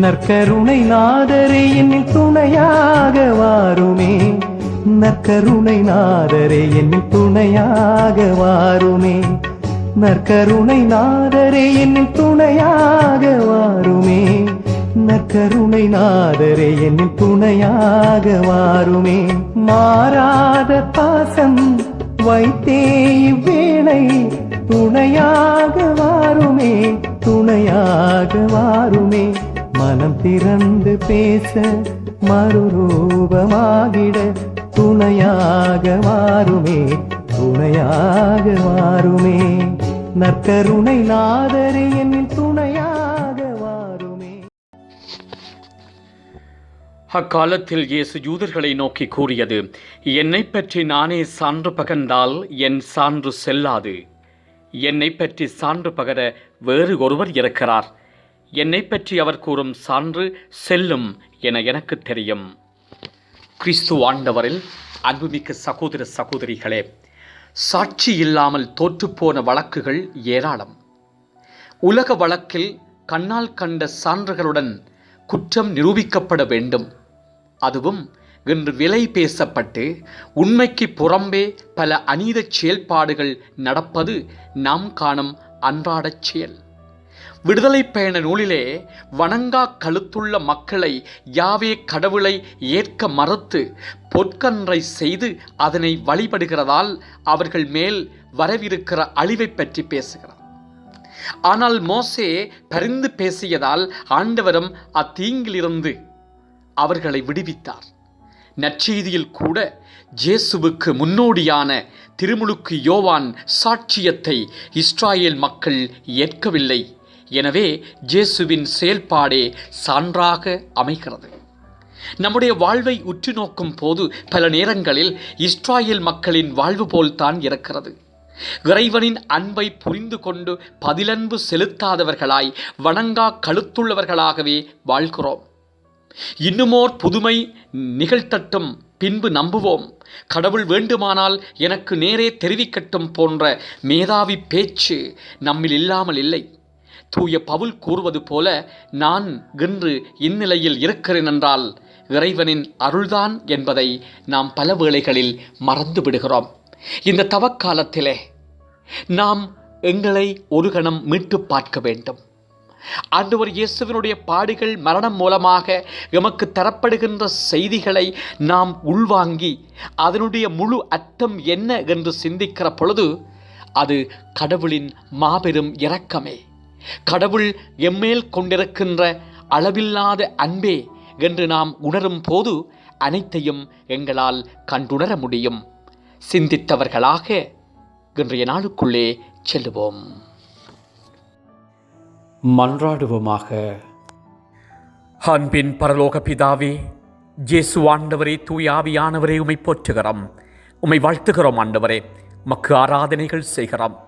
நற்கருணை நாதரே என்னில் துணையாக வாருமே. நற்கருணை நாதரே என்னில் துணையாக வாருமே. நற்கருணை நாதரே என்னில் துணையாக வாருமே. நற்கருணை நாதரே என்னில் துணையாக வாருமே. மாறாத பாசம் வைத்தே இவ்வேளை துணையாக வாருமே. துணையாக வாருமே. மனம் திறந்து பேச மறுரூபமாகிட துணையாக வாருமே துணையாக வாருமே நற்கருணை நாதரே என்னின் துணையாக வாருமே அக்காலத்தில் இயேசு யூதர்களை நோக்கி கூறியது என்னை பற்றி நானே சான்று பகர்ந்தால் என் சான்று செல்லாது. என்னை பற்றி சான்று பகர வேறு ஒருவர் இருக்கிறார். என்னை பற்றி அவர் கூறும் சான்று செல்லும் என எனக்கு தெரியும். கிறிஸ்து ஆண்டவரில் அன்புமிக்க சகோதர சகோதரிகளே சாட்சி இல்லாமல் தோற்றுப்போன வழக்குகள் ஏராளம். உலக வழக்கில் கண்ணால் கண்ட சான்றுகளுடன் குற்றம் நிரூபிக்கப்பட வேண்டும். அதுவும் இன்று விலை பேசப்பட்டு உண்மைக்கு புறம்பே பல அநீதச் செயல்பாடுகள் நடப்பது நாம் காணும் அன்றாடச் செயல். விடுதலை பயண நூலிலே வணங்கா கழுத்துள்ள மக்களை யாவே கடவுளை ஏற்க மறுத்து பொற்கன்றை செய்து அதனை வழிபடுகிறதால் அவர்கள் மேல் வரவிருக்கிற அழிவை பற்றி பேசுகிறார். ஆனால் மோசே பரிந்து பேசியதால் ஆண்டவரும் அத்தீங்கிலிருந்து அவர்களை விடுவித்தார். நற்செய்தியில் கூட ஜேசுவுக்கு முன்னோடியான திருமுழுக்கு யோவான் சாட்சியத்தை இஸ்ராயேல் மக்கள் ஏற்கவில்லை. எனவே ஜேசுவின் செயல்பாடே சான்றாக அமைகிறது. நம்முடைய வாழ்வை உற்று நோக்கும் போது பல நேரங்களில் இஸ்ராயல் மக்களின் வாழ்வு போல்தான் இருக்கிறது. இறைவனின் அன்பை புரிந்து கொண்டு பதிலன்பு செலுத்தாதவர்களாய் வணங்கா கழுத்துள்ளவர்களாகவே வாழ்கிறோம். இன்னுமோர் புதுமை நிகழ்த்தட்டும் பின்பு நம்புவோம். கடவுள் வேண்டுமானால் எனக்கு நேரே தெரிவிக்கட்டும் போன்ற மேதாவி பேச்சு நம்மில் இல்லாமல் இல்லை. தூய பவுல் கூறுவது போல நான் இன்று இந்நிலையில் இருக்கிறேன் என்றால் இறைவனின் அருள்தான் என்பதை நாம் பல வேளைகளில் மறந்து விடுகிறோம். இந்த தவக்காலத்திலே நாம் எங்களை ஒரு கணம் மீட்டு பார்க்க வேண்டும். ஆண்டவர் இயேசுவினுடைய பாடுகள் மரணம் மூலமாக எமக்கு தரப்படுகின்ற செய்திகளை நாம் உள்வாங்கி அதனுடைய முழு அர்த்தம் என்ன என்று சிந்திக்கிற பொழுது அது கடவுளின் மாபெரும் இரக்கமே. கடவுள் எம்மேல் கொண்டிருக்கின்ற அளவில்லாத அன்பே என்று நாம் உணரும் போது அனைத்தையும் எங்களால் கண்டுணர முடியும். சிந்தித்தவர்களாக இன்றைய நாளுக்குள்ளே செல்லுவோம். மன்றாடுவோமாக. அன்பின் பரலோக பிதாவே ஜேசு ஆண்டவரே தூயாவியானவரே உமை போற்றுகிறோம். உமை வாழ்த்துகிறோம் ஆண்டவரே. மக்கு ஆராதனைகள் செய்கிறோம்.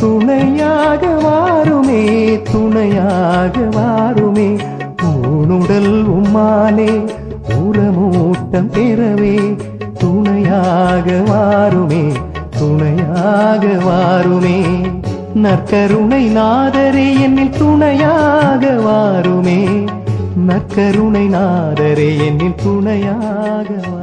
துணையாக வாருமே துணையாக வாருமே. ஊனுடல் உம்மாலே உரமூட்டம் பெறவே. துணையாக வாருமே துணையாக வாருமே. நற்கருணை நாதரே என்னில் துணையாக வாருமே. நற்கருணை நாதரே என்னில் துணையாக வாருமே